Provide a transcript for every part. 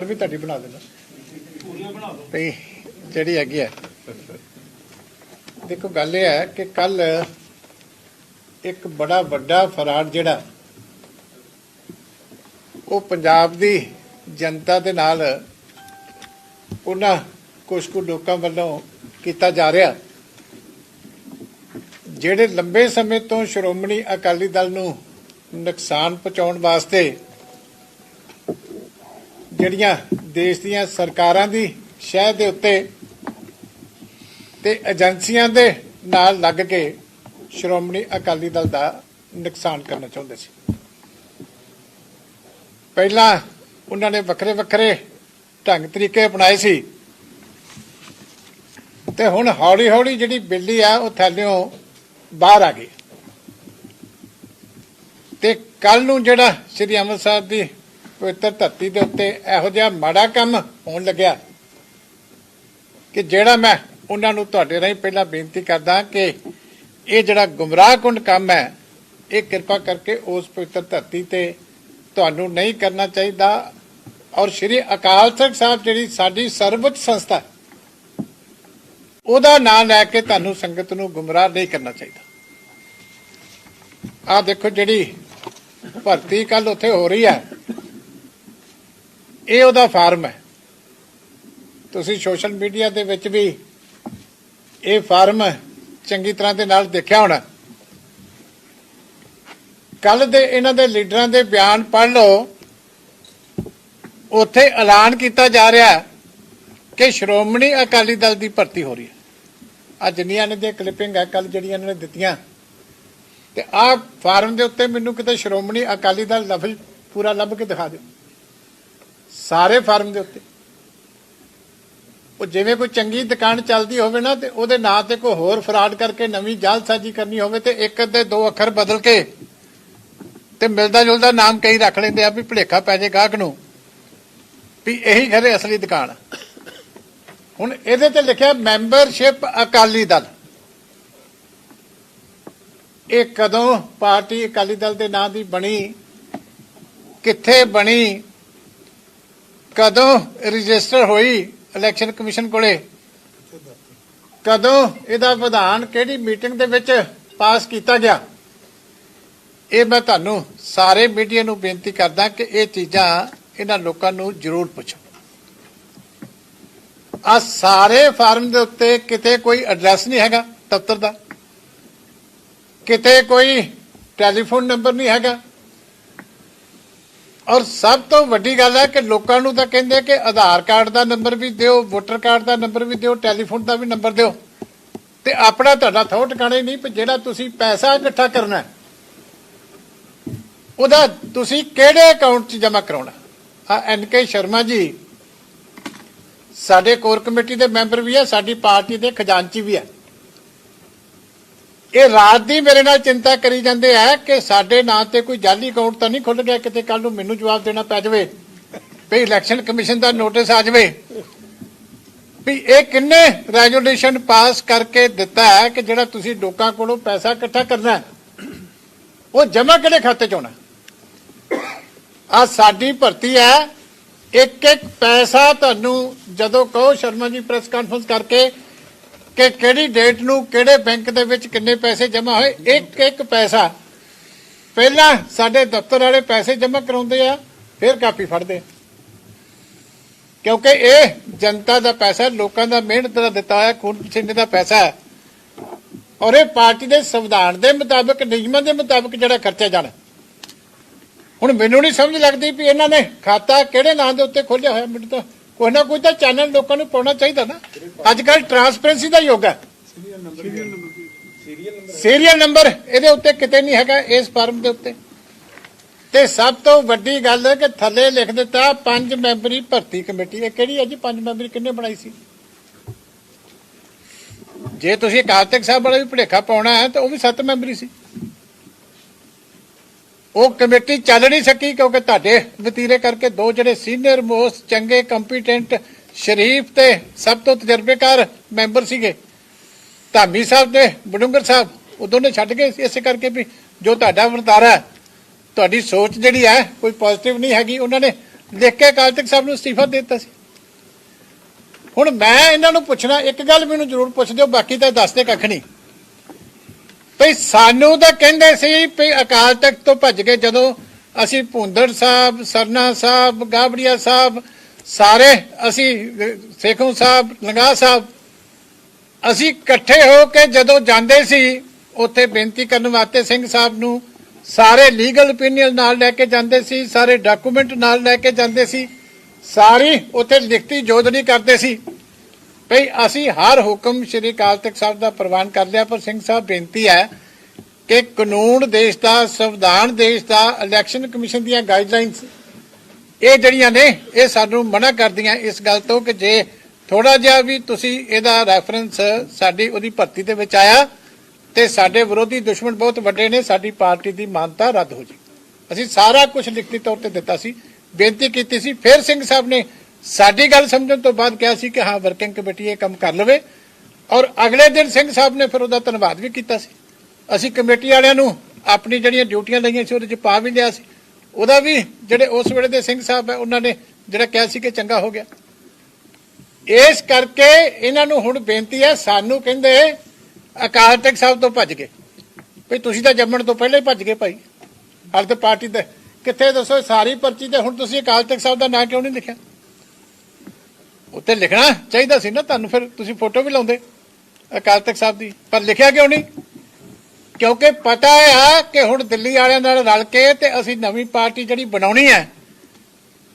ਵੀ ਤੁਹਾਡੀ ਬਣਾ ਦੇਣਾ ਤੇ ਜਿਹੜੀ ਹੈਗੀ ਹੈ। ਦੇਖੋ ਗੱਲ ਇਹ ਹੈ ਕਿ ਕੱਲ ਇੱਕ ਬੜਾ ਵੱਡਾ ਫਰਾਡ ਜਿਹੜਾ ਉਹ ਪੰਜਾਬ ਦੀ ਜਨਤਾ ਦੇ ਨਾਲ ਉਹਨਾਂ ਕੁਝ ਕੁ ਲੋਕਾਂ ਵੱਲੋਂ ਕੀਤਾ ਜਾ ਰਿਹਾ। ਜਿਹੜੇ ਲੰਬੇ ਸਮੇਂ ਤੋਂ ਸ਼੍ਰੋਮਣੀ ਅਕਾਲੀ ਦਲ ਨੂੰ ਨੁਕਸਾਨ ਪਹੁੰਚਾਉਣ ਵਾਸਤੇ ਜਿਹੜੀਆਂ ਦੇਸ਼ ਦੀਆਂ ਸਰਕਾਰਾਂ ਦੀ ਸ਼ਹਿ ਦੇ ਉੱਤੇ ਤੇ ਏਜੰਸੀਆਂ ਦੇ ਨਾਲ ਲੱਗ ਕੇ ਸ਼੍ਰੋਮਣੀ ਅਕਾਲੀ ਦਲ ਦਾ ਨੁਕਸਾਨ ਕਰਨਾ ਚਾਹੁੰਦੇ ਸੀ। ਪਹਿਲਾਂ ਉਹਨਾਂ ਨੇ ਵੱਖਰੇ ਵੱਖਰੇ ਢੰਗ ਤਰੀਕੇ ਅਪਣਾਏ ਸੀ। ਤੇ ਹੁਣ ਹੌਲੀ ਹੌਲੀ ਜਿਹੜੀ ਬਿੱਲੀ ਆ, ਉਹ ਥੱਲਿਓਂ ਬਾਹਰ ਆ ਗਈ। ਤੇ ਕੱਲ ਨੂੰ ਜਿਹੜਾ ਸ੍ਰੀ ਅੰਮ੍ਰਿਤਸਰ ਦੀ ਪਵਿੱਤਰ ਧਰਤੀ ਦੇ ਉੱਤੇ ਇਹੋ ਜਿਹਾ ਮਾੜਾ ਕੰਮ ਹੋਣ ਲੱਗਿਆ ਕਿ ਜਿਹੜਾ ਮੈਂ ਉਹਨਾਂ ਨੂੰ ਤੁਹਾਡੇ ਰਾਹੀਂ ਪਹਿਲਾਂ ਬੇਨਤੀ ਕਰਦਾ ਕਿ ਇਹ ਜਿਹੜਾ ਗੁੰਮਰਾਹਕੁੰਡ ਕੰਮ ਹੈ ਇਹ ਕਿਰਪਾ ਕਰਕੇ ਉਸ ਪਵਿੱਤਰ ਧਰਤੀ ਤੇ ਤੁਹਾਨੂੰ ਨਹੀਂ ਕਰਨਾ ਚਾਹੀਦਾ। ਔਰ ਸ੍ਰੀ ਅਕਾਲ ਤਖਤ ਸਾਹਿਬ ਜਿਹੜੀ ਸਾਡੀ ਸਰਵਉੱਚ ਸੰਸਥਾ ਹੈ, ਉਹਦਾ ਨਾਮ ਲੈ ਕੇ ਤੁਹਾਨੂੰ ਸੰਗਤ ਨੂੰ ਗੁੰਮਰਾਹ ਨਹੀਂ ਕਰਨਾ ਚਾਹੀਦਾ। ਆ ਦੇਖੋ ਜਿਹੜੀ ਭਰਤੀ ਕੱਲ ਉੱਥੇ ਹੋ ਰਹੀ ਹੈ ਇਹ ਉਹਦਾ ਫਾਰਮ ਹੈ। ਤੁਸੀਂ ਸੋਸ਼ਲ ਮੀਡੀਆ ਦੇ ਵਿੱਚ ਵੀ ਇਹ ਫਾਰਮ ਚੰਗੀ ਤਰ੍ਹਾਂ ਦੇ ਨਾਲ ਦੇਖਿਆ ਹੋਣਾ। ਕੱਲ ਦੇ ਇਹਨਾਂ ਦੇ ਲੀਡਰਾਂ ਦੇ ਬਿਆਨ ਪੜ੍ਹ ਲਓ। ਉੱਥੇ ਐਲਾਨ ਕੀਤਾ ਜਾ ਰਿਹਾ ਕਿ ਸ਼੍ਰੋਮਣੀ ਅਕਾਲੀ ਦਲ ਦੀ ਭਰਤੀ ਹੋ ਰਹੀ ਹੈ। ਆ ਜਿੰਨੀਆਂ ਨੇ ਦੀਆਂ ਕਲਿੱਪਿੰਗ ਹੈ ਕੱਲ ਜਿਹੜੀਆਂ ਇਹਨਾਂ ਨੇ ਦਿੱਤੀਆਂ। ਤੇ ਆਹ ਫਾਰਮ ਦੇ ਉੱਤੇ ਮੈਨੂੰ ਕਿਤੇ ਸ਼੍ਰੋਮਣੀ ਅਕਾਲੀ ਦਲ ਲਫ਼ਜ਼ ਪੂਰਾ ਲੱਭ ਕੇ ਦਿਖਾ ਦਿਓ। ਸਾਰੇ ਫਾਰਮ ਦੇ ਉੱਤੇ। ਉਹ ਜਿਵੇਂ ਕੋਈ ਚੰਗੀ ਦੁਕਾਨ ਚੱਲਦੀ ਹੋਵੇ ਨਾ, ਤੇ ਉਹਦੇ ਨਾਂ ਤੇ ਕੋਈ ਹੋਰ ਫਰਾਡ ਕਰਕੇ ਨਵੀਂ ਜਾਲਸਾਜੀ ਕਰਨੀ ਹੋਵੇ, ਤੇ ਇੱਕ ਅੱਧੇ ਦੋ ਅੱਖਰ ਬਦਲ ਕੇ ਤੇ ਮਿਲਦਾ ਜੁਲਦਾ ਨਾਮ ਕਈ ਰੱਖ ਲੈਂਦੇ ਆ ਵੀ ਭੁਲੇਖਾ ਪੈ ਜੇ ਗਾਹਕ ਨੂੰ, ਵੀ ਇਹੀ ਖਰੇ ਅਸਲੀ ਦੁਕਾਨ ਹੁਣ ਇਹਦੇ ਤੇ ਲਿਖਿਆ ਮੈਂਬਰਸ਼ਿਪ ਅਕਾਲੀ ਦਲ। ਇਹ ਕਦੋਂ ਪਾਰਟੀ ਅਕਾਲੀ ਦਲ ਦੇ ਨਾਂ ਦੀ ਬਣੀ, ਕਿੱਥੇ ਬਣੀ ਕਦੋਂ ਰਜਿਸਟਰ ਹੋਈ ਇਲੈਕਸ਼ਨ ਕਮਿਸ਼ਨ ਕੋਲੇ? ਕਦੋਂ ਇਹਦਾ ਵਿਧਾਨ ਕਿਹੜੀ ਮੀਟਿੰਗ ਦੇ ਵਿੱਚ ਪਾਸ ਕੀਤਾ ਗਿਆ? ਇਹ ਮੈਂ ਤੁਹਾਨੂੰ ਸਾਰੇ ਮੀਡੀਆ ਨੂੰ ਬੇਨਤੀ ਕਰਦਾ ਕਿ ਇਹ ਚੀਜ਼ਾਂ ਇਹਨਾਂ ਲੋਕਾਂ ਨੂੰ ਜ਼ਰੂਰ ਪੁੱਛੋ। ਆ ਸਾਰੇ ਫਾਰਮ ਦੇ ਉੱਤੇ ਕਿਤੇ ਕੋਈ ਐਡਰੈਸ ਨਹੀਂ ਹੈਗਾ ਦਫ਼ਤਰ ਦਾ। ਕਿਤੇ ਕੋਈ ਟੈਲੀਫੋਨ ਨੰਬਰ ਨਹੀਂ ਹੈਗਾ। ਔਰ ਸਭ ਤੋਂ ਵੱਡੀ ਗੱਲ ਹੈ ਕਿ ਲੋਕਾਂ ਨੂੰ ਤਾਂ ਕਹਿੰਦੇ ਕਿ ਆਧਾਰ ਕਾਰਡ ਦਾ ਨੰਬਰ ਵੀ ਦਿਓ, ਵੋਟਰ ਕਾਰਡ ਦਾ ਨੰਬਰ ਵੀ ਦਿਓ, ਟੈਲੀਫੋਨ ਦਾ ਵੀ ਨੰਬਰ ਦਿਓ। ਤੇ ਆਪਣਾ ਤੁਹਾਡਾ ਥੋ ਟਿਕਾਣਾ ਹੀ ਨਹੀਂ ਵੀ ਜਿਹੜਾ ਤੁਸੀਂ ਪੈਸਾ ਇਕੱਠਾ ਕਰਨਾ ਉਹਦਾ ਤੁਸੀਂ ਕਿਹੜੇ ਅਕਾਊਂਟ 'ਚ ਜਮ੍ਹਾਂ ਕਰਾਉਣਾ ਆ ਐਨ ਕੇ ਸ਼ਰਮਾ ਜੀ, ਸਾਡੇ ਕੋਰ ਕਮੇਟੀ ਦੇ ਮੈਂਬਰ ਵੀ ਆ ਸਾਡੀ ਪਾਰਟੀ ਦੇ ਖਜ਼ਾਨਚੀ ਵੀ ਆ ਇਹ ਰਾਤ ਦੀ ਮੇਰੇ ਨਾਲ ਚਿੰਤਾ ਕਰੀ ਜਾਂਦੇ ਆ ਕਿ ਸਾਡੇ ਨਾਂ ਤੇ ਕੋਈ ਜਾਲੀ ਅਕਾਊਂਟ ਤਾਂ ਨਹੀਂ ਖੁੱਲ ਗਿਆ ਕਿਤੇ ਕੱਲ ਨੂੰ ਮੈਨੂੰ ਜਵਾਬ ਦੇਣਾ ਪੈ ਜਾਵੇ, ਵੀ ਇਲੈਕਸ਼ਨ ਕਮਿਸ਼ਨ ਦਾ ਨੋਟਿਸ ਆ ਜਾਵੇ। ਵੀ ਇਹ ਕਿੰਨੇ ਰੈਜੂਲੇਸ਼ਨ ਪਾਸ ਕਰਕੇ ਦਿੱਤਾ ਹੈ ਕਿ ਜਿਹੜਾ ਤੁਸੀਂ ਲੋਕਾਂ ਕੋਲੋਂ ਪੈਸਾ ਇਕੱਠਾ ਕਰਨਾ ਉਹ ਜਮ੍ਹਾਂ ਕਿਹੜੇ ਖਾਤੇ ਚ ਹੋਣਾ? ਆ ਸਾਡੀ ਭਰਤੀ ਹੈ ਇੱਕ ਇੱਕ ਪੈਸਾ ਤੁਹਾਨੂੰ ਜਦੋਂ ਕਹੋ ਸ਼ਰਮਾ ਜੀ ਪ੍ਰੈਸ ਕਾਨਫਰੰਸ ਕਰਕੇ ਕਿ ਕਿਹੜੀ ਡੇਟ ਨੂੰ ਕਿਹੜੇ ਬੈਂਕ ਦੇ ਵਿੱਚ ਕਿੰਨੇ ਪੈਸੇ ਜਮ੍ਹਾਂ ਹੋਏ? ਇੱਕ ਇੱਕ ਪੈਸਾ। ਪਹਿਲਾਂ ਸਾਡੇ ਦਫ਼ਤਰ ਵਾਲੇ ਪੈਸੇ ਜਮ੍ਹਾਂ ਕਰਾਉਂਦੇ ਆ, ਫਿਰ ਕਾਪੀ ਫੜਦੇ ਕਿਉਂਕਿ ਇਹ ਜਨਤਾ ਦਾ ਪੈਸਾ, ਲੋਕਾਂ ਦਾ ਮਿਹਨਤ ਦਾ ਦਿੱਤਾ ਹੈ ਖੂਨ ਪਸੀਨੇ ਦਾ ਪੈਸਾ ਹੈ। ਔਰ ਇਹ ਪਾਰਟੀ ਦੇ ਸੰਵਿਧਾਨ ਦੇ ਮੁਤਾਬਕ, ਨਿਯਮਾਂ ਦੇ ਮੁਤਾਬਕ ਜਿਹੜਾ ਖਰਚਿਆ ਜਾਣਾ। ਹੁਣ ਮੈਨੂੰ ਨਹੀਂ ਸਮਝ ਲੱਗਦੀ ਵੀ ਇਹਨਾਂ ਨੇ ਖਾਤਾ ਕਿਹੜੇ ਨਾਂ ਦੇ ਉੱਤੇ ਖੋਲਿਆ ਹੋਇਆ, ਮੈਨੂੰ ਤਾਂ ਕੋਈ ਨਾ ਕੋਈ ਤਾਂ ਚੈਨਲ ਲੋਕਾਂ ਨੂੰ ਪਾਉਣਾ ਚਾਹੀਦਾ ਨਾ। ਅੱਜ ਕੱਲ ਟਰਾਂਸਪੇਰੈਂਸੀ ਦਾ ਯੁੱਗ ਹੈ। ਸੀਰੀਅਲ ਨੰਬਰ ਇਹਦੇ ਉੱਤੇ ਕਿਤੇ ਨਹੀਂ ਹੈਗਾ, ਇਸ ਫਾਰਮ ਦੇ ਉੱਤੇ। ਤੇ ਸਭ ਤੋਂ ਵੱਡੀ ਗੱਲ ਹੈ ਕਿ ਥੱਲੇ ਲਿਖ ਦਿੱਤਾ, ਪੰਜ ਮੈਂਬਰੀ ਭਰਤੀ ਕਮੇਟੀ। ਇਹ ਕਿਹੜੀ ਹੈ ਜੀ? ਪੰਜ ਮੈਂਬਰੀ ਕਿੰਨੇ ਬਣਾਈ ਸੀ? ਜੇ ਤੁਸੀਂ ਕਾਰਤਿਕ ਸਾਹਿਬ ਵਾਲਾ ਵੀ ਭੁਲੇਖਾ ਪਾਉਣਾ ਹੈ, ਤਾਂ ਉਹ ਵੀ ਸੱਤ ਮੈਂਬਰੀ ਸੀ। ਉਹ ਕਮੇਟੀ ਚੱਲ ਨਹੀਂ ਸਕੀ ਕਿਉਂਕਿ ਤੁਹਾਡੇ ਵਤੀਰੇ ਕਰਕੇ ਦੋ ਜਿਹੜੇ ਸੀਨੀਅਰ ਮੋਸਟ ਚੰਗੇ ਕੰਪੀਟੈਂਟ ਸ਼ਰੀਫ ਤੇ ਸਭ ਤੋਂ ਤਜਰਬੇਕਾਰ ਮੈਂਬਰ ਸੀਗੇ। ਧਾਮੀ ਸਾਹਿਬ ਤੇ ਬਡੂੰਗਰ ਸਾਹਿਬ ਉਹ ਦੋਨੇ ਛੱਡ ਗਏ ਸੀ, ਇਸੇ ਕਰਕੇ ਵੀ ਜੋ ਤੁਹਾਡਾ ਵਰਤਾਰਾ ਤੁਹਾਡੀ ਸੋਚ ਜਿਹੜੀ ਹੈ ਕੋਈ ਪੋਜ਼ਿਟਿਵ ਨਹੀਂ ਹੈਗੀ। ਉਹਨਾਂ ਨੇ ਲਿਖ ਕੇ ਅਕਾਲ ਤਖਤ ਸਾਹਿਬ ਨੂੰ ਅਸਤੀਫਾ ਦੇ ਦਿੱਤਾ ਸੀ। ਹੁਣ ਮੈਂ ਇਹਨਾਂ ਨੂੰ ਪੁੱਛਣਾ ਇੱਕ ਗੱਲ ਮੈਨੂੰ ਜ਼ਰੂਰ ਪੁੱਛ ਦਿਓ ਬਾਕੀ ਤਾਂ ਦੱਸਦੇ ਕੱਖ ਨਹੀਂ। ਭਈ ਸਾਨੂੰ ਤਾਂ ਕਹਿੰਦੇ ਸੀ ਵੀ ਅਕਾਲ ਤਖਤ ਤੋਂ ਭੱਜ ਕੇ ਜਦੋਂ ਅਸੀਂ ਭੁੰਦੜ ਸਾਹਿਬ, ਸਰਨਾ ਸਾਹਿਬ, ਗਾਬੜੀਆ ਸਾਹਿਬ, ਸਾਰੇ ਅਸੀਂ ਸੇਖੋਂ ਸਾਹਿਬ ਲੰਗਾ ਸਾਹਿਬ, ਅਸੀਂ ਇਕੱਠੇ ਹੋ ਕੇ ਜਦੋਂ ਜਾਂਦੇ ਸੀ, ਉੱਥੇ ਬੇਨਤੀ ਕਰਨ ਵਾਸਤੇ ਸਿੰਘ ਸਾਹਿਬ ਨੂੰ ਸਾਰੇ ਲੀਗਲ ਓਪੀਨੀਅਨ ਨਾਲ ਲੈ ਕੇ ਜਾਂਦੇ ਸੀ, ਸਾਰੇ ਡਾਕੂਮੈਂਟ ਨਾਲ ਲੈ ਕੇ ਜਾਂਦੇ ਸੀ, ਸਾਰੀ ਉੱਥੇ ਲਿਖਤੀ ਜੋਦਨੀ ਕਰਦੇ ਸੀ। ਭਈ ਅਸੀਂ ਹਰ ਹੁਕਮ ਸ੍ਰੀ ਅਕਾਲ ਤਖਤ ਸਾਹਿਬ ਦਾ ਪ੍ਰਵਾਨ ਕਰ ਲਿਆ, ਪਰ ਸਿੰਘ ਸਾਹਿਬ ਬੇਨਤੀ ਹੈ ਕਿ ਕਾਨੂੰਨ ਦੇਸ਼ ਦਾ, ਸੰਵਿਧਾਨ ਦੇਸ਼ ਦਾ ਇਲੈਕਸ਼ਨ ਕਮਿਸ਼ਨ ਦੀਆਂ ਗਾਈਡਲਾਈਨਸ ਇਹ ਜਿਹੜੀਆਂ ਨੇ, ਇਹ ਸਾਨੂੰ ਮਨਾ ਕਰਦੀਆਂ ਇਸ ਗੱਲ ਤੋਂ ਕਿ ਜੇ ਥੋੜਾ ਜਿਹਾ ਵੀ ਤੁਸੀਂ ਇਹਦਾ ਰੈਫਰੈਂਸ ਸਾਡੀ ਉਹਦੀ ਭਰਤੀ ਦੇ ਵਿੱਚ ਆਇਆ, ਤੇ ਸਾਡੇ ਵਿਰੋਧੀ ਦੁਸ਼ਮਣ ਬਹੁਤ ਵੱਡੇ ਨੇ, ਸਾਡੀ ਪਾਰਟੀ ਦੀ ਮਾਨਤਾ ਰੱਦ ਹੋ ਜੀ ਅਸੀਂ ਸਾਰਾ ਕੁਝ ਲਿਖਤੀ ਤੌਰ ਤੇ ਦਿੱਤਾ ਸੀ, ਬੇਨਤੀ ਕੀਤੀ ਸੀ, ਫਿਰ ਸਿੰਘ ਸਾਹਿਬ ਨੇ ਸਾਡੀ ਗੱਲ ਸਮਝਣ ਤੋਂ ਬਾਅਦ ਕਿਹਾ ਸੀ ਕਿ ਹਾਂ ਵਰਕਿੰਗ ਕਮੇਟੀ ਇਹ ਕੰਮ ਕਰ ਲਵੇ। ਔਰ ਅਗਲੇ ਦਿਨ ਸਿੰਘ ਸਾਹਿਬ ਨੇ ਫਿਰ ਉਹਦਾ ਧੰਨਵਾਦ ਵੀ ਕੀਤਾ ਸੀ। ਅਸੀਂ ਕਮੇਟੀ ਵਾਲਿਆਂ ਨੂੰ ਆਪਣੀ ਜਿਹੜੀਆਂ ਡਿਊਟੀਆਂ ਲਈਆਂ ਸੀ, ਉਹਦੇ ਚ ਪਾ ਵੀ ਲਿਆ ਸੀ। ਉਹਦਾ ਵੀ ਜਿਹੜੇ ਉਸ ਵੇਲੇ ਦੇ ਸਿੰਘ ਸਾਹਿਬ ਹੈ, ਉਹਨਾਂ ਨੇ ਜਿਹੜਾ ਕਿਹਾ ਸੀ ਕਿ ਚੰਗਾ ਹੋ ਗਿਆ। ਇਸ ਕਰਕੇ ਇਹਨਾਂ ਨੂੰ ਹੁਣ ਬੇਨਤੀ ਹੈ, ਸਾਨੂੰ ਕਹਿੰਦੇ ਅਕਾਲ ਤਖਤ ਸਾਹਿਬ ਤੋਂ ਭੱਜ ਗਏ। ਵੀ ਤੁਸੀਂ ਤਾਂ ਜੰਮਣ ਤੋਂ ਪਹਿਲਾਂ ਹੀ ਭੱਜ ਗਏ ਭਾਈ। ਹਾਲ ਤੇ ਪਾਰਟੀ ਦੇ ਕਿੱਥੇ ਦੱਸੋ, ਸਾਰੀ ਪਰਚੀ ਤੇ ਹੁਣ ਤੁਸੀਂ ਅਕਾਲ ਤਖਤ ਸਾਹਿਬ ਦਾ ਨਾਂ ਕਿਉਂ ਨਹੀਂ ਲਿਖਿਆ? ਉੱਤੇ ਲਿਖਣਾ ਚਾਹੀਦਾ ਸੀ ਨਾ ਤੁਹਾਨੂੰ, ਫਿਰ ਤੁਸੀਂ ਫੋਟੋ ਵੀ ਲਾਉਂਦੇ ਅਕਾਲ ਤਖਤ ਸਾਹਿਬ ਦੀ। ਪਰ ਲਿਖਿਆ ਕਿਉਂ ਨਹੀਂ? ਕਿਉਂਕਿ ਪਤਾ ਆ ਕਿ ਹੁਣ ਦਿੱਲੀ ਵਾਲਿਆਂ ਨਾਲ ਰਲ ਕੇ ਤੇ ਅਸੀਂ ਨਵੀਂ ਪਾਰਟੀ ਜਿਹੜੀ ਬਣਾਉਣੀ ਹੈ,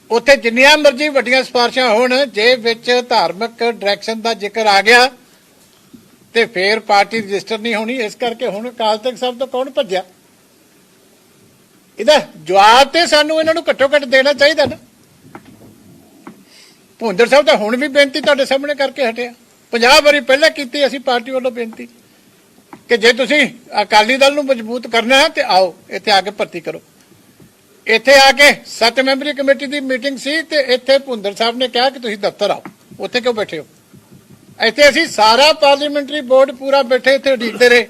ਉੱਥੇ ਜਿੰਨੀਆਂ ਮਰਜ਼ੀ ਵੱਡੀਆਂ ਸਿਫਾਰਸ਼ਾਂ ਹੋਣ, ਜੇ ਵਿੱਚ ਧਾਰਮਿਕ ਡਾਇਰੈਕਸ਼ਨ ਦਾ ਜ਼ਿਕਰ ਆ ਗਿਆ ਤੇ ਫੇਰ ਪਾਰਟੀ ਰਜਿਸਟਰ ਨਹੀਂ ਹੋਣੀ, ਇਸ ਕਰਕੇ ਹੁਣ ਅਕਾਲ ਤਖਤ ਸਾਹਿਬ ਤੋਂ ਕੌਣ ਭੱਜਿਆ? ਇਹਦਾ ਜਵਾਬ ਤੇ ਸਾਨੂੰ ਇਹਨਾਂ ਨੂੰ ਘੱਟੋ ਘੱਟ ਦੇਣਾ ਚਾਹੀਦਾ ਨਾ। ਭੁੰਦਰ ਸਾਹਿਬ ਤਾਂ ਹੁਣ ਵੀ ਬੇਨਤੀ ਤੁਹਾਡੇ ਸਾਹਮਣੇ ਕਰਕੇ ਹਟਿਆ 50 ਵਾਰੀ ਪਹਿਲਾਂ ਕੀਤੀ ਅਸੀਂ ਪਾਰਟੀ ਵੱਲੋਂ ਬੇਨਤੀ ਕਿ ਜੇ ਤੁਸੀਂ ਅਕਾਲੀ ਦਲ ਨੂੰ ਮਜ਼ਬੂਤ ਕਰਨਾ ਹੈ ਤੇ ਆਓ, ਇੱਥੇ ਆ ਕੇ ਭਰਤੀ ਕਰੋ। ਇੱਥੇ ਆ ਕੇ ਸੱਤ ਮੈਂਬਰੀ ਕਮੇਟੀ ਦੀ ਮੀਟਿੰਗ ਸੀ ਤੇ ਇੱਥੇ ਭੁੰਦਰ ਸਾਹਿਬ ਨੇ ਕਿਹਾ ਕਿ ਤੁਸੀਂ ਦਫ਼ਤਰ ਆਓ। ਉੱਥੇ ਕਿਉਂ ਬੈਠੇ ਹੋ? ਇੱਥੇ ਅਸੀਂ ਸਾਰਾ ਪਾਰਲੀਮੈਂਟਰੀ ਬੋਰਡ ਪੂਰਾ ਬੈਠੇ, ਇੱਥੇ ਉਡੀਕਦੇ ਰਹੇ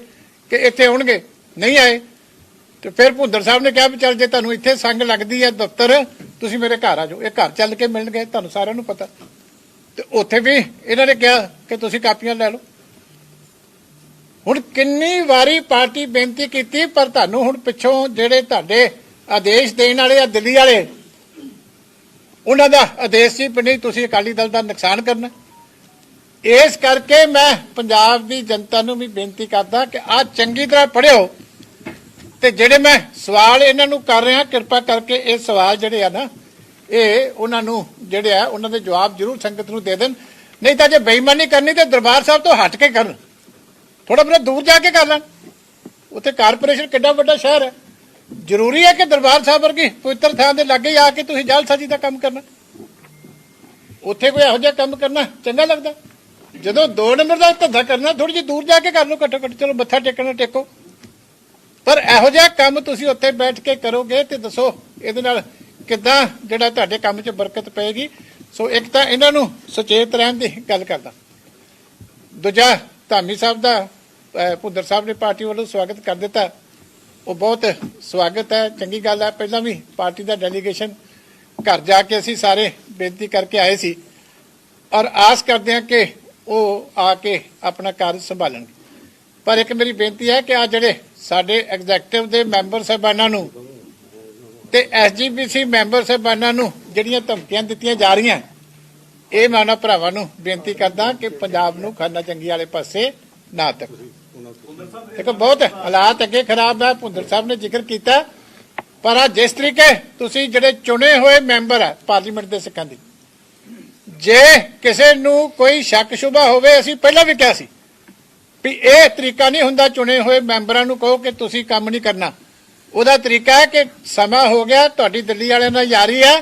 ਕਿ ਇੱਥੇ ਆਉਣਗੇ, ਨਹੀਂ ਆਏ। ਤੇ ਫਿਰ ਭੁੰਦਰ ਸਾਹਿਬ ਨੇ ਕਿਹਾ ਵੀ ਚੱਲ ਜੇ ਤੁਹਾਨੂੰ ਇੱਥੇ ਸੰਗ ਲੱਗਦੀ ਹੈ ਦਫ਼ਤਰ ਤੁਸੀਂ ਮੇਰੇ ਘਰ ਆ ਜਾਓ। ਇਹ ਘਰ ਚੱਲ ਕੇ ਮਿਲਣ ਗਏ ਤੁਹਾਨੂੰ ਸਾਰਿਆਂ ਨੂੰ ਪਤਾ। ਤੇ ਉੱਥੇ ਵੀ ਇਹਨਾਂ ਨੇ ਕਿਹਾ ਕਿ ਤੁਸੀਂ ਕਾਪੀਆਂ ਲੈ ਲਓ। ਹੁਣ ਕਿੰਨੀ ਵਾਰੀ ਪਾਰਟੀ ਬੇਨਤੀ ਕੀਤੀ, ਪਰ ਤੁਹਾਨੂੰ ਹੁਣ ਪਿੱਛੋਂ ਜਿਹੜੇ ਤੁਹਾਡੇ ਆਦੇਸ਼ ਦੇਣ ਵਾਲੇ ਆ, ਦਿੱਲੀ ਵਾਲੇ, ਉਹਨਾਂ ਦਾ ਆਦੇਸ਼ ਸੀ ਵੀ ਨਹੀਂ, ਤੁਸੀਂ ਅਕਾਲੀ ਦਲ ਦਾ ਨੁਕਸਾਨ ਕਰਨਾ। ਇਸ ਕਰਕੇ ਮੈਂ ਪੰਜਾਬ ਦੀ ਜਨਤਾ ਨੂੰ ਵੀ ਬੇਨਤੀ ਕਰਦਾ ਕਿ ਆ ਚੰਗੀ ਤਰ੍ਹਾਂ ਪੜਿਓ ਤੇ ਜਿਹੜੇ ਮੈਂ ਸਵਾਲ ਇਹਨਾਂ ਨੂੰ ਕਰ ਰਿਹਾ, ਕਿਰਪਾ ਕਰਕੇ ਇਹ ਸਵਾਲ ਜਿਹੜੇ ਆ ਨਾ, ਇਹ ਉਹਨਾਂ ਨੂੰ ਜਿਹੜੇ ਆ, ਉਹਨਾਂ ਦੇ ਜਵਾਬ ਜ਼ਰੂਰ ਸੰਗਤ ਨੂੰ ਦੇ ਦੇਣ। ਨਹੀਂ ਤਾਂ ਜੇ ਬੇਈਮਾਨੀ ਕਰਨੀ ਤੇ ਦਰਬਾਰ ਸਾਹਿਬ ਤੋਂ ਹਟ ਕੇ ਕਰਨ। ਥੋੜਾ ਬੜਾ ਦੂਰ ਜਾ ਕੇ ਕਰ ਲੈਣ। ਉੱਥੇ ਕਾਰਪੋਰੇਸ਼ਨ ਕਿੱਡਾ ਵੱਡਾ ਸ਼ਹਿਰ ਹੈ। ਜ਼ਰੂਰੀ ਹੈ ਕਿ ਦਰਬਾਰ ਸਾਹਿਬ ਵਰਗੀ ਪਵਿੱਤਰ ਥਾਂ ਦੇ ਲਾਗੇ ਆ ਕੇ ਤੁਸੀਂ ਜਲਸਾਜੀ ਦਾ ਕੰਮ ਕਰਨਾ। ਉੱਥੇ ਕੋਈ ਇਹੋ ਜਿਹਾ ਕੰਮ ਕਰਨਾ ਚੰਗਾ ਲੱਗਦਾ। ਜਦੋਂ ਦੋ ਨੰਬਰ ਦਾ ਧੰਦਾ ਕਰਨਾ ਥੋੜੀ ਜਿਹੀ ਦੂਰ ਜਾ ਕੇ ਕਰ ਲਓ ਘੱਟੋ ਘੱਟ। ਚਲੋ ਮੱਥਾ ਟੇਕਣਾ ਟੇਕੋ। ਪਰ ਇਹੋ ਜਿਹਾ ਕੰਮ ਤੁਸੀਂ ਉੱਥੇ ਬੈਠ ਕੇ ਕਰੋਗੇ ਤੇ ਦੱਸੋ ਇਹਦੇ ਨਾਲ ਕਿੱਦਾਂ ਜਿਹੜਾ ਤੁਹਾਡੇ ਕੰਮ 'ਚ ਬਰਕਤ ਪਏਗੀ। ਸੋ ਇੱਕ ਤਾਂ ਇਹਨਾਂ ਨੂੰ ਸੁਚੇਤ ਰਹਿਣ ਦੀ ਗੱਲ ਕਰਦਾ। ਦੂਜਾ ਧਾਮੀ ਸਾਹਿਬ ਦਾ ਅਹ, ਭੁੱਦਰ ਸਾਹਿਬ ਨੇ ਪਾਰਟੀ ਵੱਲੋਂ ਸਵਾਗਤ ਕਰ ਦਿੱਤਾ। ਉਹ ਬਹੁਤ ਸਵਾਗਤ ਹੈ ਚੰਗੀ ਗੱਲ ਹੈ। ਪਹਿਲਾਂ ਵੀ ਪਾਰਟੀ ਦਾ ਡੈਲੀਗੇਸ਼ਨ ਘਰ ਜਾ ਕੇ ਅਸੀਂ ਸਾਰੇ ਬੇਨਤੀ ਕਰਕੇ ਆਏ ਸੀ। ਔਰ ਆਸ ਕਰਦੇ ਹਾਂ ਕਿ ਉਹ ਆ ਕੇ ਆਪਣਾ ਕਾਰਜ ਸੰਭਾਲਣਗੇ ਪਰ ਇੱਕ ਮੇਰੀ ਬੇਨਤੀ ਹੈ ਕਿ ਆ ਜਿਹੜੇ ਸਾਡੇ ਐਗਜ਼ੈਕਟਿਵ ਦੇ ਮੈਂਬਰ ਸਾਹਿਬਾਨਾਂ ਨੂੰ ਤੇ ਐਸਜੀਪੀਸੀ ਮੈਂਬਰ ਸਾਹਿਬਾਨਾਂ ਨੂੰ ਜਿਹੜੀਆਂ ਧਮਕੀਆਂ ਦਿੱਤੀਆਂ ਜਾ ਰਹੀਆਂ, ਇਹ ਮੈਂ ਉਹਨਾਂ ਭਰਾਵਾਂ ਨੂੰ ਬੇਨਤੀ ਕਰਦਾ ਕਿ ਪੰਜਾਬ ਨੂੰ ਖਾਨਾ ਚੰਗੀ ਵਾਲੇ ਪਾਸੇ ਨਾ ਤੱਕ ਦੇਖੋ, ਬਹੁਤ ਹਾਲਾਤ ਅੱਗੇ ਖਰਾਬ ਹੈ ਭੁੰਦਰ ਸਾਹਿਬ ਨੇ ਜ਼ਿਕਰ ਕੀਤਾ, ਪਰ ਆ ਜਿਸ ਤਰੀਕੇ ਤੁਸੀਂ ਜਿਹੜੇ ਚੁਣੇ ਹੋਏ ਮੈਂਬਰ ਹੈ ਪਾਰਲੀਮੈਂਟ ਦੇ ਸਿੱਖਾਂ ਦੀ, ਜੇ ਕਿਸੇ ਨੂੰ ਕੋਈ ਸ਼ੱਕ ਸ਼ੁਬਾ ਹੋਵੇ, ਅਸੀਂ ਪਹਿਲਾਂ ਵੀ ਕਿਹਾ ਸੀ ਵੀ ਇਹ ਤਰੀਕਾ ਨਹੀਂ ਹੁੰਦਾ ਚੁਣੇ ਹੋਏ ਮੈਂਬਰਾਂ ਨੂੰ ਕਹੋ ਕਿ ਤੁਸੀਂ ਕੰਮ ਨਹੀਂ ਕਰਨਾ। ਉਹਦਾ ਤਰੀਕਾ ਹੈ ਕਿ ਸਮਾਂ ਹੋ ਗਿਆ, ਤੁਹਾਡੀ ਦਿੱਲੀ ਵਾਲਿਆਂ ਨਾਲ ਯਾਰੀ ਹੈ,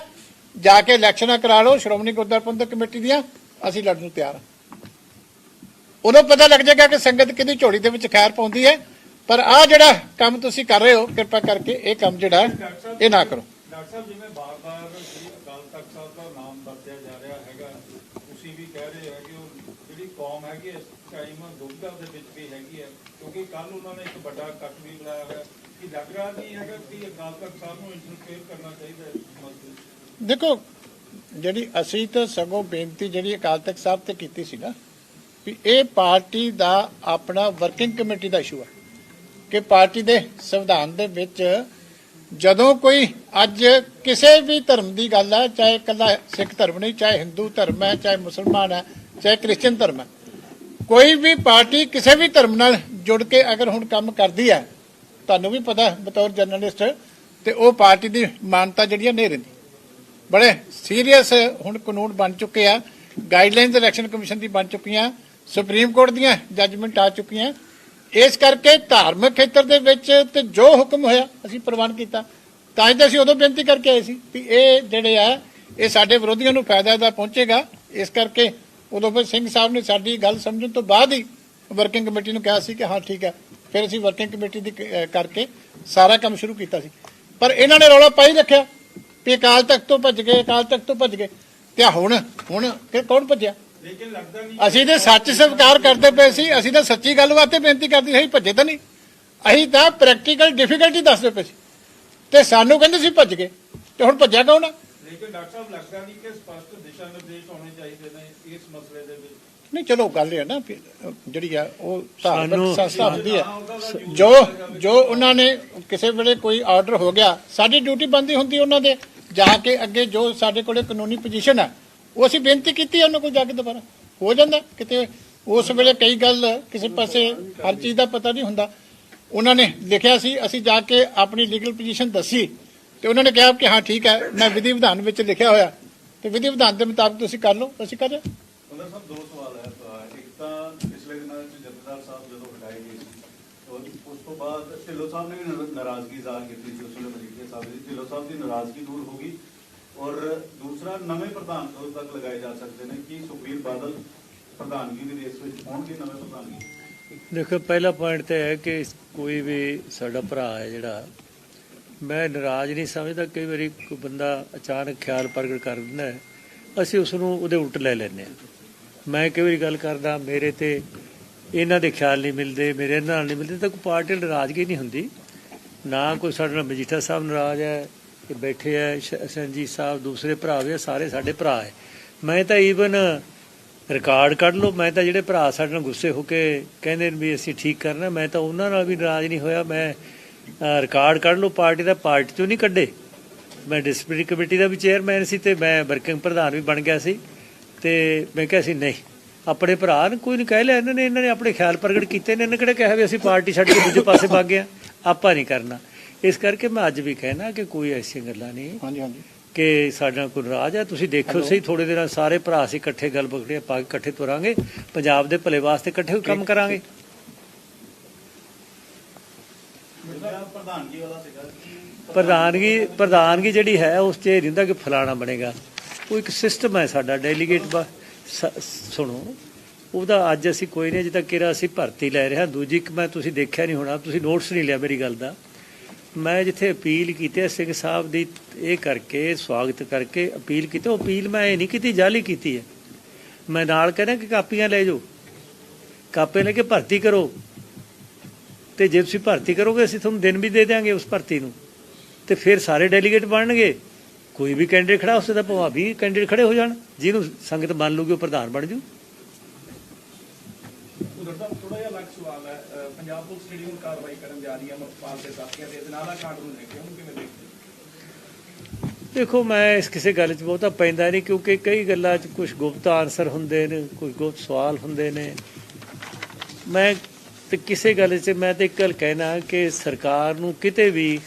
ਜਾ ਕੇ ਇਲੈਕਸ਼ਨਾਂ ਕਰਾ ਲਓ, ਸ਼੍ਰੋਮਣੀ ਗੁਰਦੁਆਰਾ ਕਮੇਟੀ ਦੀਆਂ, ਅਸੀਂ ਲੜਨ ਨੂੰ ਤਿਆਰ ਹਾਂ। ਉਦੋਂ ਪਤਾ ਲੱਗ ਜਾਏਗਾ ਕਿ ਸੰਗਤ ਕਿਹਦੀ ਝੋਲੀ ਦੇ ਵਿੱਚ ਖੈਰ ਪਾਉਂਦੀ ਹੈ, ਪਰ ਆ ਜਿਹੜਾ ਕੰਮ ਤੁਸੀਂ ਕਰ ਰਹੇ ਹੋ, ਕਿਰਪਾ ਕਰਕੇ ਇਹ ਕੰਮ ਜਿਹੜਾ ਇਹ ਨਾ ਕਰੋ। ਡਾਕਟਰ ਸਾਹਿਬ, ਜਿਵੇਂ ਬਾਰ-ਬਾਰ ਅਕਾਲ ਤਖਤ ਸਾਹਿਬ ਦਾ ਨਾਮ ਵਰਤਿਆ ਜਾ ਰਿਹਾ ਹੈਗਾ, ਤੁਸੀਂ ਵੀ ਕਹਿ ਰਹੇ ਹੋ ਕਿ ਉਹ ਜਿਹੜੀ ਕੌਮ ਹੈਗੀ ਟਾਈਮ ਦੁਬਦਾ ਦੇ ਵਿੱਚ ਵੀ ਹੈਗੀ ਹੈ, ਕਿਉਂਕਿ ਕੱਲ ਉਹਨਾਂ ਨੇ ਇੱਕ ਵੱਡਾ ਕੱਟ ਵੀ ਬਣਾਇਆ ਹੋਇਆ। ਕਿ ਲੱਗ ਰਿਹਾ ਨਹੀਂ ਹੈਗਾ ਕਿ ਅਕਾਲ ਤਖਤ ਸਾਹਿਬ ਨੂੰ ਇੰਟਰਫੇਅਰ ਕਰਨਾ ਚਾਹੀਦਾ ਹੈ ਦੇਖੋ, ਜਿਹੜੀ ਅਸੀਂ ਤਾਂ ਸਗੋਂ ਬੇਨਤੀ ਜਿਹੜੀ ਅਕਾਲ ਤਖਤ ਸਾਹਿਬ ਤੇ ਕੀਤੀ ਸੀ ਨਾ, ਵੀ ਇਹ ਪਾਰਟੀ ਦਾ ਆਪਣਾ ਵਰਕਿੰਗ ਕਮੇਟੀ ਦਾ ਇਸ਼ੂ ਹੈ ਕਿ ਪਾਰਟੀ ਦੇ ਸੰਵਿਧਾਨ ਦੇ ਵਿੱਚ ਜਦੋਂ ਕੋਈ ਅੱਜ ਕਿਸੇ ਵੀ ਧਰਮ ਦੀ ਗੱਲ ਹੈ ਚਾਹੇ ਇਕੱਲਾ ਸਿੱਖ ਧਰਮ ਨਹੀਂ, ਚਾਹੇ ਹਿੰਦੂ ਧਰਮ ਹੈ, ਚਾਹੇ ਮੁਸਲਮਾਨ ਹੈ, ਚਾਹੇ ਕ੍ਰਿਸਚੀਅਨ ਧਰਮ ਹੈ ਕੋਈ ਵੀ ਪਾਰਟੀ ਕਿਸੇ ਵੀ ਧਰਮ ਨਾਲ ਜੁੜ ਕੇ ਅਗਰ ਹੁਣ ਕੰਮ ਕਰਦੀ ਹੈ, ਤੁਹਾਨੂੰ ਵੀ ਪਤਾ ਬਤੌਰ ਜਰਨਲਿਸਟ, ਤੇ ਉਹ ਪਾਰਟੀ ਦੀ ਮਾਨਤਾ ਜਿਹੜੀ ਹੈ ਨਹੀਂ ਰਹਿੰਦੀ ਬੜੇ ਸੀਰੀਅਸ ਹੁਣ ਕਾਨੂੰਨ ਬਣ ਚੁੱਕੇ ਆ ਗਾਈਡਲਾਈਨਸ ਇਲੈਕਸ਼ਨ ਕਮਿਸ਼ਨ ਦੀ ਬਣ ਚੁੱਕੀਆਂ, ਸੁਪਰੀਮ ਕੋਰਟ ਦੀਆਂ ਜੱਜਮੈਂਟ ਆ ਚੁੱਕੀਆਂ। ਇਸ ਕਰਕੇ ਧਾਰਮਿਕ ਖੇਤਰ ਦੇ ਵਿੱਚ ਤੇ ਜੋ ਹੁਕਮ ਹੋਇਆ, ਅਸੀਂ ਪ੍ਰਵਾਨ ਕੀਤਾ। ਤਾਂ ਹੀ ਤਾਂ ਅਸੀਂ ਉਦੋਂ ਬੇਨਤੀ ਕਰਕੇ ਆਏ ਸੀ ਵੀ ਇਹ ਜਿਹੜੇ ਆ, ਇਹ ਸਾਡੇ ਵਿਰੋਧੀਆਂ ਨੂੰ ਫਾਇਦਾ ਦਾ ਪਹੁੰਚੇਗਾ। ਇਸ ਕਰਕੇ ਉਦੋਂ ਫਿਰ ਸਿੰਘ ਸਾਹਿਬ ਨੇ ਸਾਡੀ ਗੱਲ ਸਮਝਣ ਤੋਂ ਬਾਅਦ ਹੀ ਵਰਕਿੰਗ ਕਮੇਟੀ ਨੂੰ ਕਿਹਾ ਸੀ ਕਿ ਹਾਂ ਠੀਕ ਹੈ। ਫਿਰ ਅਸੀਂ ਵਰਕਿੰਗ ਕਮੇਟੀ ਦੀ ਕ- ਕਰਕੇ ਸਾਰਾ ਕੰਮ ਸ਼ੁਰੂ ਕੀਤਾ ਸੀ। ਪਰ ਇਹਨਾਂ ਨੇ ਰੌਲਾ ਪਾਈ ਰੱਖਿਆ ਵੀ ਅਕਾਲ ਤਖਤ ਤੋਂ ਭੱਜ ਗਏ ਅਕਾਲ ਤਖਤ ਤੋਂ ਭੱਜ ਗਏ। ਤੇ ਹੁਣ ਹੁਣ ਫਿਰ ਕੌਣ ਭੱਜਿਆ? ਲੇਕਿਨ ਲੱਗਦਾ ਨਹੀਂ ਅਸੀਂ ਤੇ ਸੱਚ ਸਵੀਕਾਰ ਕਰਦੇ ਪਏ ਸੀ ਅਸੀਂ ਤਾਂ ਸੱਚੀ ਗੱਲ ਵਾਸਤੇ ਬੇਨਤੀ ਕਰਦੇ ਸੀ ਭੱਜੇ ਤਾਂ ਨਹੀਂ। ਅਸੀਂ ਤਾਂ ਪ੍ਰੈਕਟੀਕਲ ਡਿਫਿਕਲਟੀ ਦੱਸਦੇ ਪਏ ਸੀ। ਤੇ ਸਾਨੂੰ ਕਹਿੰਦੇ ਸੀ ਭੱਜ ਗਏ। ਤੇ ਹੁਣ ਭੱਜਿਆ ਕੌਣ ਆ? ਲੇਕਿਨ ਡਾਕਟਰ ਸਾਹਿਬ ਲੱਗਦਾ ਨਹੀਂ ਕਿ ਸਪਸ਼ਟ ਦਿਸ਼ਾ ਨਿਰਦੇਸ਼ ਹੋਣੇ ਚਾਹੀਦੇ ਨੇ ਇਸ ਮਸਲੇ ਦੇ ਵਿੱਚ? ਨਹੀਂ ਚਲੋ ਗੱਲ ਇਹ ਹੈ ਨਾ ਜਿਹੜੀ ਆ ਉਹ ਸਾਨੂੰ- ਸੰਸਥਾ ਹੁੰਦੀ ਹੈ। ਜੋ ਜੋ ਉਹਨਾਂ ਨੇ ਕਿਸੇ ਵੇਲੇ ਕੋਈ ਆਰਡਰ ਹੋ ਗਿਆ ਸਾਡੀ ਡਿਊਟੀ ਬੰਦੀ ਹੁੰਦੀ ਉਹਨਾਂ ਦੇ ਜਾ ਕੇ ਅੱਗੇ ਜੋ ਸਾਡੇ ਕੋਲੇ ਕਾਨੂੰਨੀ ਪੋਜੀਸ਼ਨ ਹੈ ਉਹ ਅਸੀਂ ਬੇਨਤੀ ਕੀਤੀ ਉਹਨਾਂ ਕੋਲ ਜਾ ਕੇ ਦੁਬਾਰਾ। ਹੋ ਜਾਂਦਾ ਕਿਤੇ ਉਸ ਵੇਲੇ ਕਈ ਗੱਲ ਕਿਸੇ ਪਾਸੇ ਹਰ ਚੀਜ਼ ਦਾ ਪਤਾ ਨਹੀਂ ਹੁੰਦਾ। ਉਹਨਾਂ ਨੇ ਲਿਖਿਆ ਸੀ ਅਸੀਂ ਜਾ ਕੇ ਆਪਣੀ ਲੀਗਲ ਪੋਜੀਸ਼ਨ ਦੱਸੀ। ਤੇ ਉਹਨਾਂ ਨੇ ਕਿਹਾ ਕਿ ਹਾਂ ਠੀਕ ਹੈ ਮੈਂ ਵਿਧੀ ਵਿਧਾਨ ਵਿੱਚ ਲਿਖਿਆ ਹੋਇਆ। ਤੇ ਵਿਧੀ ਵਿਧਾਨ ਦੇ ਮੁਤਾਬਕ ਤੁਸੀਂ ਕਰ ਲਓ ਅਸੀਂ ਕਰ ਰਹੇ ਹਾਂ। ਉਹਨਾਂ ਸਾਹਿਬ ਦੋ ਸਵਾਲ ਹੈ ਤਾਂ ਇੱਕ ਤਾਂ ਪਿਛਲੇ ਦਿਨਾਂ ਵਿੱਚ ਜਥੇਦਾਰ ਸਾਹਿਬ ਜਦੋਂ ਹਟਾਏ ਗਏ ਸੀ ਔਰ ਉਸ ਤੋਂ ਬਾਅਦ ਢਿੱਲੋਂ ਸਾਹਿਬ ਨੇ ਵੀ ਨਾਰਾ- ਨਾਰਾਜ਼ਗੀ ਜ਼ਾਹਰ ਕੀਤੀ ਸੀ ਉਸ ਵੇਲੇ ਮਜੀਠੀਆ ਸਾਹਿਬ ਦੀ। ਢਿੱਲੋਂ ਸਾਹਿਬ ਦੀ ਨਾਰਾਜ਼ਗੀ ਦੂਰ ਹੋ ਗਈ ਔਰ ਦੂਸਰਾ ਨਵੇਂ ਪ੍ਰਧਾਨ ਕਦੋਂ ਤੱਕ ਲਗਾਏ ਜਾ ਸਕਦੇ ਨੇ ਕੀ ਸੁਖਬੀਰ ਬਾਦਲ ਪ੍ਰਧਾਨਗੀ ਦੀ ਰੇਸ ਵਿੱਚ ਹੋਣਗੇ ਨਵੇਂ ਪ੍ਰਧਾਨਗੀ। ਦੇਖੋ ਪਹਿਲਾ ਪੁਆਇੰਟ ਤੇ ਹੈ ਕਿ ਕੋਈ ਵੀ ਸਾਡਾ ਭਰਾ ਹੈ ਜਿਹੜਾ ਮੈਂ ਨਾਰਾਜ਼ ਨਹੀਂ ਸਮਝਦਾ ਕਈ ਵਾਰੀ ਕੋਈ ਬੰਦਾ ਅਚਾਨਕ ਖਿਆਲ ਪ੍ਰਗਟ ਕਰ ਦਿੰਦਾ ਹੈ ਅਸੀਂ ਉਸ ਨੂੰ ਉਹਦੇ ਉਲਟ ਲੈ ਲੈਂਦੇ ਹਾਂ। ਮੈਂ ਕਈ ਵਾਰੀ ਗੱਲ ਕਰਦਾ ਮੇਰੇ ਤੇ ਇਹਨਾਂ ਦੇ ਖਿਆਲ ਨਹੀਂ ਮਿਲਦੇ ਮੇਰੇ ਨਾਲ ਨਹੀਂ ਮਿਲਦੇ ਤਾਂ ਕੋਈ ਪਾਰਟੀ ਨਾਲ ਨਾਰਾਜ਼ਗੀ ਨਹੀਂ ਹੁੰਦੀ। ਨਾ ਕੋਈ ਸਾਡੇ ਨਾਲ ਮਜੀਠਾ ਸਾਹਿਬ ਨਾਰਾਜ਼ ਹੈ ਇਹ ਬੈਠੇ ਹੈ ਸ਼- ਸੰਜੀਤ ਸਾਹਿਬ ਦੂਸਰੇ ਭਰਾ ਵੀ ਹੈ, ਸਾਰੇ ਸਾਡੇ ਭਰਾ ਹੈ। ਮੈਂ ਤਾਂ ਈਵਨ ਰਿਕਾਰਡ ਕੱਢ ਲਓ ਮੈਂ ਤਾਂ ਜਿਹੜੇ ਭਰਾ ਸਾਡੇ ਨਾਲ ਗੁੱਸੇ ਹੋ ਕੇ ਕਹਿੰਦੇ ਨੇ ਵੀ ਅਸੀਂ ਠੀਕ ਕਰਨਾ ਮੈਂ ਤਾਂ ਉਹਨਾਂ ਨਾਲ ਵੀ ਨਾਰਾਜ਼ ਨਹੀਂ ਹੋਇਆ ਮੈਂ ਰਿਕਾਰਡ ਕੱਢ ਲਓ ਪਾਰਟੀ ਦਾ ਪਾਰਟੀ ਚੋਂ ਨਹੀਂ ਕੱਢੇ? ਮੈਂ ਡਿਸਪਲਿਨਰੀ ਕਮੇਟੀ ਦਾ ਵੀ ਚੇਅਰਮੈਨ ਸੀ ਤੇ ਮੈਂ ਵਰਕਿੰਗ ਪ੍ਰਧਾਨ ਵੀ ਬਣ ਗਿਆ ਸੀ ਤੇ ਮੈਂ ਕਿਹਾ ਸੀ ਨਹੀਂ ਆਪਣੇ ਭਰਾ ਨੂੰ ਕੋਈ ਨਹੀਂ ਕਹਿ ਲਿਆ ਇਹਨਾਂ ਨੇ ਇਹਨਾਂ ਨੇ ਆਪਣੇ ਖਿਆਲ ਪ੍ਰਗਟ ਕੀਤੇ ਨੇ ਇਹਨਾਂ ਕਿਹੜਾ ਕਿਹਾ ਵੀ ਅਸੀਂ ਪਾਰਟੀ ਛੱਡ ਕੇ ਦੂਜੇ ਪਾਸੇ ਭੱਗ ਗਏ। ਆਪਾਂ ਨਹੀਂ ਕਰਨਾ। ਇਸ ਕਰਕੇ ਮੈਂ ਅੱਜ ਵੀ ਕਹਿਣਾ ਕਿ ਕੋਈ ਐਸੀਆਂ ਗੱਲਾਂ ਨਹੀਂ ਹਾਂਜੀ ਹਾਂਜੀ। ਕਿ ਸਾਡਾ ਕੋਈ ਰਾਜ ਹੈ। ਤੁਸੀਂ ਦੇਖੋ ਸਹੀ ਥੋੜੇ ਦਿਨਾਂ ਸਾਰੇ ਭਰਾ ਅਸੀਂ ਇਕੱਠੇ ਗੱਲ ਬਕੜੇ ਪਾ ਇਕੱਠੇ ਤੁਰਾਂਗੇ। ਪੰਜਾਬ ਦੇ ਭਲੇ ਵਾਸਤੇ ਇਕੱਠੇ ਕੰਮ ਕਰਾਂਗੇ ਦੂਜਾ ਪ੍ਰਧਾਨਗੀ ਵਾਲਾ ਸੀਗਾ ਪ੍ਰਧਾਨਗੀ ਪ੍ਰਧਾਨਗੀ ਜਿਹੜੀ ਹੈ, ਉਸ 'ਚ ਇਹ ਨਹੀਂ ਹੁੰਦਾ ਕਿ ਫਲਾਣਾ ਬਣੇਗਾ। ਉਹ ਇੱਕ ਸਿਸਟਮ ਹੈ ਸਾਡਾ ਡੈਲੀਗੇਟ ਸ- ਸੁਣੋ। ਉਹਦਾ ਅੱਜ ਅਸੀਂ ਕੋਈ ਨਹੀਂ, ਅਜੇ ਤੱਕ ਕਿਹੜਾ ਅਸੀਂ ਭਰਤੀ ਲੈ ਰਿਹਾ ਦੂਜੀ ਇੱਕ ਮੈਂ ਤੁਸੀਂ ਦੇਖਿਆ ਨਹੀਂ ਹੋਣਾ, ਤੁਸੀਂ ਨੋਟਸ ਨਹੀਂ ਲਿਆ ਮੇਰੀ ਗੱਲ ਦਾ। ਮੈਂ ਜਿੱਥੇ ਅਪੀਲ ਕੀਤੀ ਸਿੰਘ ਸਾਹਿਬ ਦੀ ਇਹ ਕਰਕੇ, ਸਵਾਗਤ ਕਰਕੇ ਅਪੀਲ ਕੀਤੀ। ਉਹ ਅਪੀਲ ਮੈਂ ਇਹ ਨਹੀਂ ਕੀਤੀ ਜਾਲੀ ਕੀਤੀ ਹੈ। ਮੈਂ ਨਾਲ ਕਹਿੰਦਾ ਕਿ ਕਾਪੀਆਂ ਲੈ ਜਾਓ। ਕਾਪੇ ਲੈ ਕੇ ਭਰਤੀ ਕਰੋ। ਤੇ ਜੇ ਤੁਸੀਂ ਭਰਤੀ ਕਰੋਗੇ ਅਸੀਂ ਤੁਹਾਨੂੰ ਦਿਨ ਵੀ ਦੇ ਦਿਆਂਗੇ ਉਸ ਭਰਤੀ ਨੂੰ। ਤੇ ਫਿਰ ਸਾਰੇ ਡੈਲੀਗੇਟ ਬਣਨਗੇ। ਕੋਈ ਵੀ ਕੈਂਡੀਡੇਟ ਖੜਾ ਉਸੇ ਦਾ ਭਾਵੇਂ ਵੀ ਕੈਂਡੀਡੇਟ ਖੜੇ ਹੋ ਜਾਣ। ਜਿਹਨੂੰ ਸੰਗਤ ਮੰਨ ਲੂਗੀ ਉਹ ਪ੍ਰਧਾਨ ਬਣ ਜੂ। ਉਧਰ ਦਾ ਥੋੜਾ ਜਿਹਾ ਅਲੱਗ ਸਵਾਲ ਹੈ। ਅਹ ਪੰਜਾਬ ਪੁਲਿਸ ਜਿਹੜੀ ਹੁਣ ਕਾਰਵਾਈ ਕਰਨ ਜਾ ਰਹੀ ਹੈ ਅਮਰਪਾਲ ਦੇ ਸਾਥੀਆਂ ਦੇ ਨਾਲਾ ਕਾਂਡ ਨੂੰ ਲੈ ਕੇ ਉਹਨੂੰ ਕਿਵੇਂ ਦੇਖਦੇ ਹੋ? ਦੇਖੋ ਮੈਂ ਇਸ ਕਿਸੇ ਗੱਲ 'ਚ ਬਹੁਤਾ ਪੈਂਦਾ ਨਹੀਂ ਕਿਉਂਕਿ ਕਈ ਗੱਲਾਂ 'ਚ ਕੁਝ ਗੁਪਤ ਆਨਸਰ ਹੁੰਦੇ ਨੇ ਕੁਝ ਗੁਪਤ ਸਵਾਲ ਹੁੰਦੇ ਨੇ। ਮੈਂ ਤੇ ਕਿਸੇ ਗੱਲ 'ਚ ਮੈਂ ਤੇ ਇੱਕ ਗੱਲ ਕਹਿਣਾ ਕਿ ਸਰਕਾਰ ਨੂੰ ਕਿਤੇ ਵੀ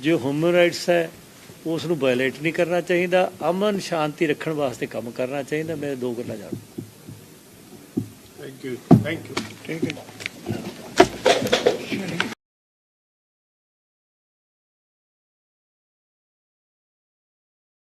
ਜੋ ਹਿਊਮਨ ਰਾਈਟਸ ਹੈ ਉਸ ਨੂੰ ਵਾਇਲੇਟ ਨਹੀਂ ਕਰਨਾ ਚਾਹੀਦਾ। ਅਮਨ ਸ਼ਾਂਤੀ ਰੱਖਣ ਵਾਸਤੇ ਕੰਮ ਕਰਨਾ ਚਾਹੀਦਾ। ਮੈਂ ਦੋ ਗੱਲਾਂ ਜਾਣਦਾ ਠੀਕ ਹੈ।